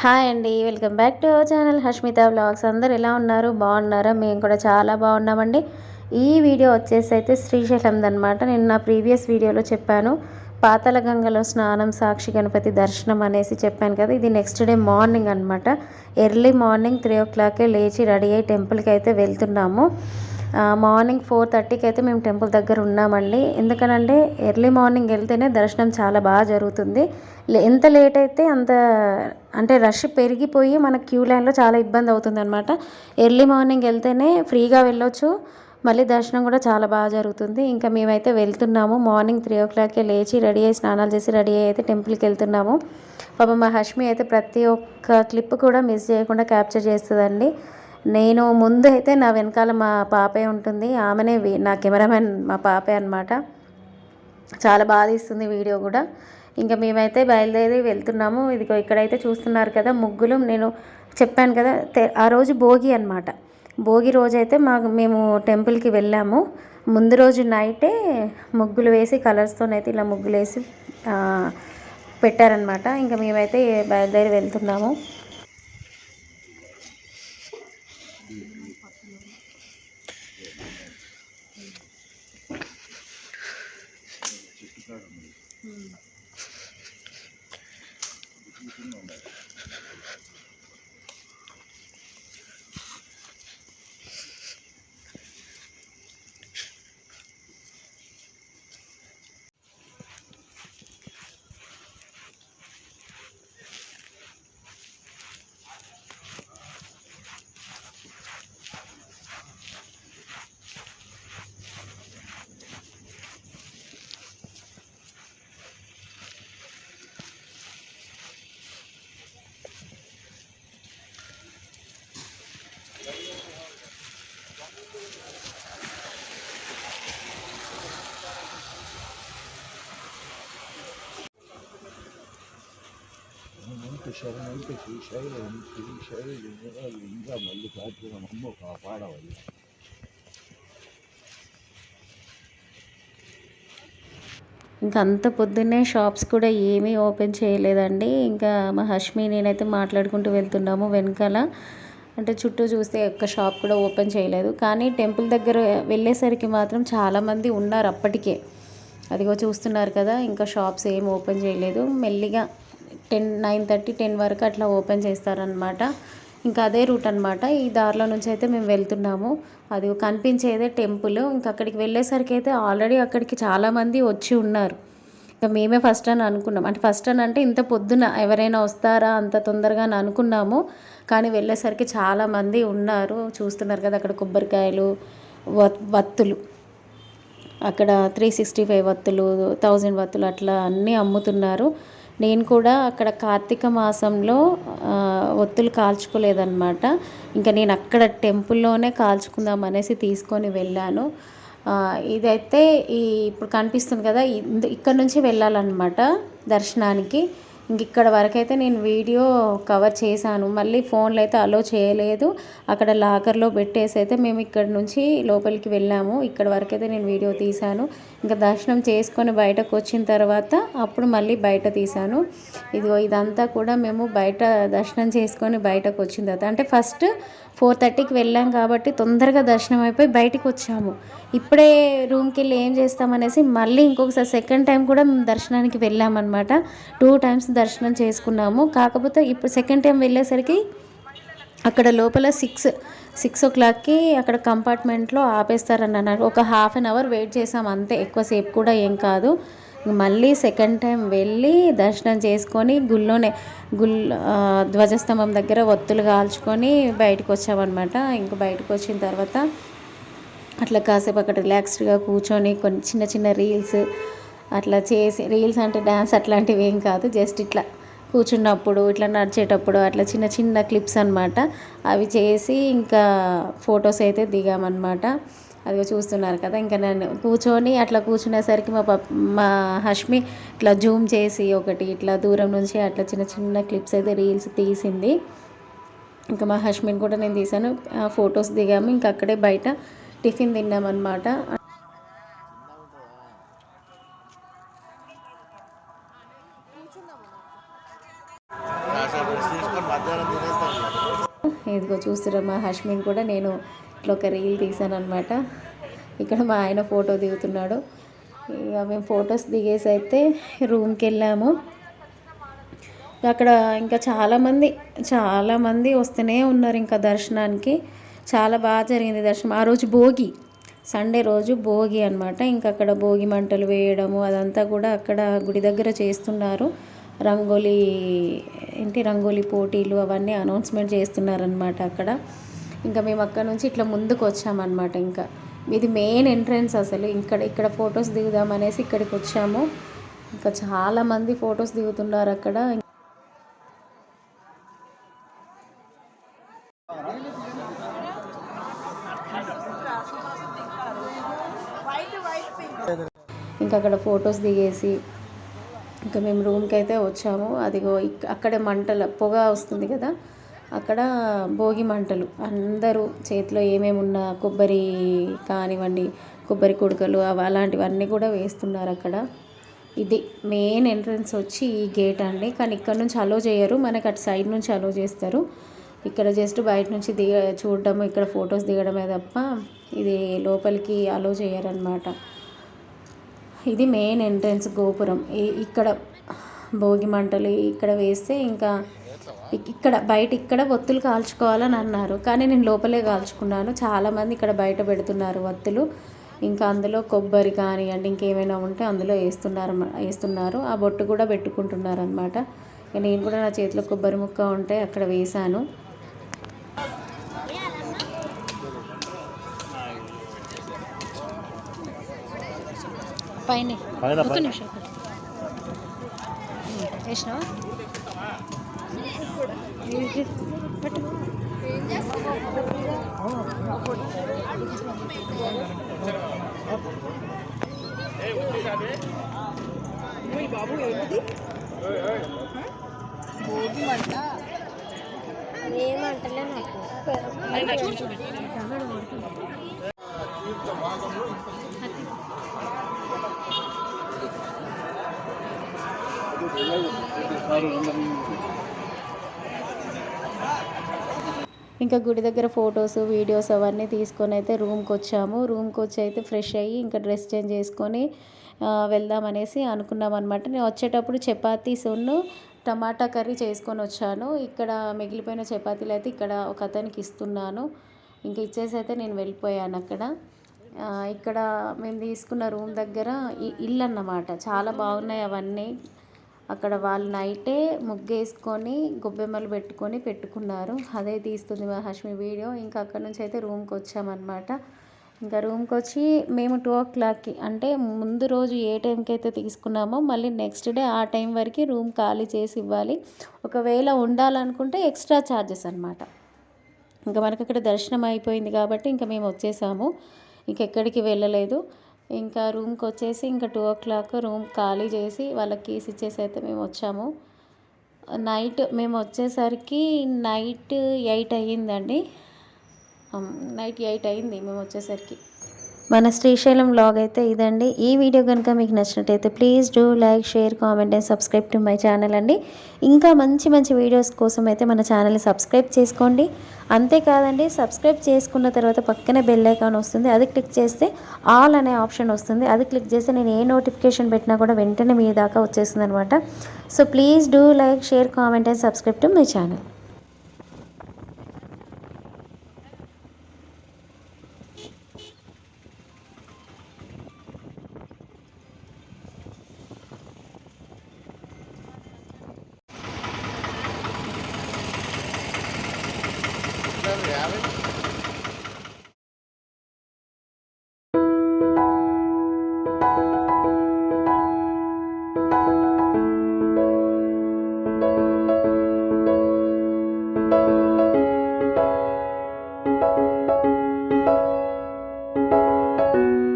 Hi అండి welcome back to our channel Hashmitha blogs అందరు ఎలా ఉన్నారు? బాగున్నారా? మేము కూడా చాలా బాగున్నామండి. ఈ వీడియో వచ్చేసి అయితే శ్రీశైలం అనమాట నేను నా ప్రీవియస్ వీడియోలో చెప్పాను. పాతల గంగలో స్నానం సాక్షి గణపతి దర్శనం అనేసి చెప్పాను కదా ఇది నెక్స్ట్ డే మార్నింగ్ అనమాట ఎర్లీ మార్నింగ్ త్రీ ఓ క్లాకే లేచి రెడీ అయ్యి టెంపుల్కి అయితే వెళ్తున్నాము. మార్నింగ్ ఫోర్ థర్టీకి అయితే మేము టెంపుల్ దగ్గర ఉన్నామండి. ఎందుకనంటే ఎర్లీ మార్నింగ్ వెళ్తేనే దర్శనం చాలా బాగా జరుగుతుంది. లే- ఎంత లేట్ అయితే అంత అంటే రష్ పెరిగిపోయి మన క్యూ లైన్లో చాలా ఇబ్బంది అవుతుంది అనమాట ఎర్లీ మార్నింగ్ వెళ్తేనే ఫ్రీగా వెళ్ళొచ్చు. మళ్ళీ దర్శనం కూడా చాలా బాగా జరుగుతుంది. ఇంకా మేమైతే వెళ్తున్నాము. మార్నింగ్ త్రీ ఓ క్లాక్కే లేచి రెడీ అయ్యి స్నానాలు చేసి రెడీ అయ్యి అయితే టెంపుల్కి వెళ్తున్నాము. పాప మా హష్మి అయితే ప్రతి ఒక్క క్లిప్ కూడా మిస్ చేయకుండా క్యాప్చర్ చేస్తుందండి. నేను ముందు అయితే నా వెనకాల మా పాపే ఉంటుంది. ఆమెనే నా కెమెరామెన్ మా పాపే అనమాట చాలా బాగా తీస్తుంది వీడియో కూడా. ఇంకా మేమైతే బయలుదేరి వెళ్తున్నాము. ఇదిగో ఇక్కడైతే చూస్తున్నారు కదా ముగ్గులు. నేను చెప్పాను కదా ఆ రోజు భోగి అనమాట భోగి రోజు అయితే మాకు మేము టెంపుల్కి వెళ్ళాము. ముందు రోజు నైటే ముగ్గులు వేసి కలర్స్తోనైతే ఇలా ముగ్గులు వేసి పెట్టారనమాట ఇంకా మేమైతే బయలుదేరి వెళ్తున్నాము. అనంత శ్రీశైలం శ్రీశైలం ఇంకా మళ్ళీ కాపాడమమ్మ కాపాడవాలి ఇంకా అంత పొద్దున్నే షాప్స్ కూడా ఏమీ ఓపెన్ చేయలేదండి. ఇంకా మా హష్మి నేనైతే మాట్లాడుకుంటూ వెళ్తున్నాము వెనకాల. అంటే చుట్టూ చూస్తే ఒక్క షాప్ కూడా ఓపెన్ చేయలేదు. కానీ టెంపుల్ దగ్గర వెళ్ళేసరికి మాత్రం చాలామంది ఉన్నారు అప్పటికే. అదిగో చూస్తున్నారు కదా ఇంకా షాప్స్ ఏం ఓపెన్ చేయలేదు. మెల్లిగా టెన్ నైన్ థర్టీ టెన్ వరకు అట్లా ఓపెన్ చేస్తారనమాట ఇంకా అదే రూట్ అనమాట ఈ దారిలో నుంచి అయితే మేము వెళ్తున్నాము. అది కనిపించేదే టెంపుల్. ఇంకా అక్కడికి వెళ్ళేసరికి అయితే ఆల్రెడీ అక్కడికి చాలామంది వచ్చి ఉన్నారు. ఇంకా మేమే ఫస్ట్ అని అనుకున్నాం. అంటే ఫస్ట్ అని అంటే ఇంత పొద్దున ఎవరైనా వస్తారా అంత తొందరగా అని అనుకున్నాము. కానీ వెళ్ళేసరికి చాలామంది ఉన్నారు. చూస్తున్నారు కదా అక్కడ కొబ్బరికాయలు వత్- వత్తులు. అక్కడ త్రీ సిక్స్టీ ఫైవ్ వత్తులు థౌజండ్ వత్తులు అట్లా అన్నీ అమ్ముతున్నారు. నేను కూడా అక్కడ కార్తీక మాసంలో ఒత్తులు కాల్చుకోలేదన్నమాట. ఇంకా నేను అక్కడ టెంపుల్లోనే కాల్చుకుందాం అనేసి తీసుకొని వెళ్ళాను. ఇదైతే ఈ ఇప్పుడు కనిపిస్తుంది కదా ఇక్కడ నుంచి వెళ్ళాలన్నమాట దర్శనానికి. ఇంక ఇక్కడ వరకైతే నేను వీడియో కవర్ చేశాను. మళ్ళీ ఫోన్లు అయితే అలో చేయలేదు. అక్కడ లాకర్లో పెట్టేసి అయితే మేము ఇక్కడ నుంచి లోపలికి వెళ్ళాము. ఇక్కడ వరకైతే నేను వీడియో తీశాను. ఇంకా దర్శనం చేసుకొని బయటకు వచ్చిన తర్వాత అప్పుడు మళ్ళీ బయట తీశాను. ఇదిగో ఇదంతా కూడా మేము బయట దర్శనం చేసుకొని బయటకు వచ్చిన తర్వాత అంటే ఫస్ట్ ఫోర్ థర్టీకి వెళ్ళాం కాబట్టి తొందరగా దర్శనం అయిపోయి బయటికి వచ్చాము. ఇప్పుడే రూమ్కి వెళ్ళి ఏం చేస్తామనేసి మళ్ళీ ఇంకొకసారి సెకండ్ టైం కూడా మేము దర్శనానికి వెళ్ళామన్నమాట. టూ టైమ్స్ దర్శనం చేసుకున్నాము. కాకపోతే ఇప్పుడు సెకండ్ టైం వెళ్ళేసరికి అక్కడ లోపల సిక్స్ సిక్స్ ఓ క్లాక్కి అక్కడ కంపార్ట్మెంట్లో ఆపేస్తారని అన్నారు. ఒక హాఫ్ అన్ అవర్ వెయిట్ చేసాం అంతే. ఎక్కువసేపు కూడా ఏం కాదు. మళ్ళీ సెకండ్ టైం వెళ్ళి దర్శనం చేసుకొని గుళ్ళోనే గుల్ ధ్వజస్తంభం దగ్గర ఒత్తులు కాల్చుకొని బయటకు వచ్చామన్నమాట. ఇంకా బయటకు వచ్చిన తర్వాత అట్లా కాసేపు అక్కడ రిలాక్స్డ్గా కూర్చొని కొన్ని చిన్న చిన్న రీల్స్ అట్లా చేసి రీల్స్ అంటే డ్యాన్స్ అట్లాంటివి ఏం కాదు. జస్ట్ ఇట్లా కూర్చున్నప్పుడు ఇట్లా నడిచేటప్పుడు అట్లా చిన్న చిన్న క్లిప్స్ అనమాట అవి చేసి ఇంకా ఫొటోస్ అయితే దిగామన్నమాట. అదిగో చూస్తున్నారు కదా ఇంకా నేను కూర్చొని అట్లా కూర్చునేసరికి మా పప్ మా హష్మి ఇట్లా జూమ్ చేసి ఒకటి ఇట్లా దూరం నుంచి అట్లా చిన్న చిన్న క్లిప్స్ అయితే రీల్స్ తీసింది. ఇంకా మా హస్బెండ్ కూడా నేను తీసాను. ఫొటోస్ దిగాము. ఇంకా అక్కడే బయట టిఫిన్ తిన్నామన్నమాట. ఇదిగో చూస్తున్నా మా హష్మిన్ కూడా నేను ఇట్లా ఒక రీల్ తీసాను అనమాట ఇక్కడ మా ఆయన ఫోటో దిగుతున్నాడు. ఇక మేము ఫొటోస్ దిగేసి అయితే రూమ్కి వెళ్ళాము. అక్కడ ఇంకా చాలామంది చాలామంది వస్తూనే ఉన్నారు ఇంకా దర్శనానికి. చాలా బాగా జరిగింది దర్శనం. ఆ రోజు భోగి సండే రోజు భోగి అనమాట ఇంకా అక్కడ భోగి మంటలు వేయడము అదంతా కూడా అక్కడ గుడి దగ్గర చేస్తున్నారు. రంగోలీ ఏంటి రంగోలీ పోటీలు అవన్నీ అనౌన్స్మెంట్ చేస్తున్నారనమాట అక్కడ. ఇంకా మేము అక్కడ నుంచి ఇట్లా ముందుకు వచ్చామన్నమాట ఇంకా. ఇది మెయిన్ ఎంట్రన్స్ అసలు. ఇక్కడ ఇక్కడ ఫొటోస్ దిగుదాం అనేసి ఇక్కడికి వచ్చాము. ఇంకా చాలామంది ఫొటోస్ దిగుతున్నారు అక్కడ. ఇంకా అక్కడ ఫొటోస్ దిగేసి ఇంకా మేము రూమ్కి అయితే వచ్చాము. అదిగో ఇక్- అక్కడే మంటల పొగ వస్తుంది కదా అక్కడ భోగి మంటలు. అందరూ చేతిలో ఏమేమి ఉన్నా కొబ్బరి కానివ్వండి కొబ్బరి కుడకలు అవి అలాంటివన్నీ కూడా వేస్తున్నారు అక్కడ. ఇది మెయిన్ ఎంట్రన్స్ వచ్చి ఈ గేట్ అండి. కానీ ఇక్కడ నుంచి అలో చేయరు. మనకి అటు సైడ్ నుంచి అలో చేస్తారు. ఇక్కడ జస్ట్ బయట నుంచి దిగ చూడడము ఇక్కడ ఫొటోస్ దిగడమే తప్ప ఇది లోపలికి అలో చేయరనమాట ఇది మెయిన్ ఎంట్రన్స్ గోపురం. ఇక్కడ భోగి మంటలు ఇక్కడ వేస్తే ఇంకా ఇక్కడ బయట ఇక్కడ ఒత్తులు కాల్చుకోవాలని అన్నారు. కానీ నేను లోపలే కాల్చుకున్నాను. చాలామంది ఇక్కడ బయట పెడుతున్నారు ఒత్తులు ఇంకా అందులో కొబ్బరి కానివ్వండి ఇంకేమైనా ఉంటే అందులో వేస్తున్నారు వేస్తున్నారు. ఆ బొట్టు కూడా పెట్టుకుంటున్నారు అనమాట నేను కూడా నా చేతిలో కొబ్బరి ముక్క ఉంటే అక్కడ వేశాను. పైన. పైన ఒక పైన. నిమిషం వేసినావా ఇది పట్టు ఏమంటలే నాకు. ఇంకా గుడి దగ్గర ఫొటోస్ వీడియోస్ అవన్నీ తీసుకొని అయితే రూమ్కి వచ్చాము. రూమ్కి వచ్చి అయితే ఫ్రెష్ అయ్యి ఇంకా డ్రెస్ చేంజ్ చేసుకొని వెళ్దామనేసి అనుకున్నాం అనమాట నేను వచ్చేటప్పుడు చపాతీస్ ఉన్ను టమాటా కర్రీ చేసుకొని వచ్చాను. ఇక్కడ మిగిలిపోయిన చపాతీలు అయితే ఇక్కడ ఒక అతనికి ఇస్తున్నాను. ఇంకా ఇచ్చేసి అయితే నేను వెళ్ళిపోయాను అక్కడ. ఇక్కడ మేము తీసుకున్న రూమ్ దగ్గర ఇల్లు అన్నమాట. చాలా బాగున్నాయి అవన్నీ. అక్కడ వాళ్ళు నైటే ముగ్గేసుకొని గొబ్బెమ్మలు పెట్టుకొని పెట్టుకున్నారు. అదే తీస్తుంది మా వీడియో. ఇంకా అక్కడ నుంచి అయితే రూమ్కి వచ్చామన్నమాట. ఇంకా రూమ్కి వచ్చి మేము టూ ఓ క్లాక్కి అంటే ముందు రోజు ఏ టైంకి అయితే తీసుకున్నామో మళ్ళీ నెక్స్ట్ డే ఆ టైం వరకు రూమ్ ఖాళీ చేసి ఇవ్వాలి. ఒకవేళ ఉండాలనుకుంటే ఎక్స్ట్రా ఛార్జెస్ అనమాట ఇంకా మనకి అక్కడ దర్శనం అయిపోయింది కాబట్టి ఇంకా మేము వచ్చేసాము. ఇంకెక్కడికి వెళ్ళలేదు. ఇంకా రూమ్కి వచ్చేసి ఇంకా టూ ఓ క్లాక్ రూమ్ ఖాళీ చేసి వాళ్ళకి కీస్ ఇచ్చేసి అయితే మేము వచ్చాము. నైట్ మేము వచ్చేసరికి నైట్ ఎయిట్ అయ్యిందండి. నైట్ ఎయిట్ అయింది మేము వచ్చేసరికి. మన శ్రీశైలం వ్లాగ్ అయితే ఇదండి. ఈ వీడియో కనుక మీకు నచ్చినట్టయితే please do like share comment and subscribe to my channel అండి. ఇంకా మంచి మంచి వీడియోస్ కోసం అయితే మన ఛానల్ని సబ్స్క్రైబ్ చేసుకోండి. అంతేకాదండి సబ్స్క్రైబ్ చేసుకున్న తర్వాత పక్కనే బెల్ ఐకాన్ వస్తుంది. అది క్లిక్ చేస్తే ఆల్ అనే ఆప్షన్ వస్తుంది. అది క్లిక్ చేస్తే నేను ఏ నోటిఫికేషన్ పెట్టినా కూడా వెంటనే మీ దాకా వచ్చేస్తుంది అనమాట so please do like share comment and subscribe to my channel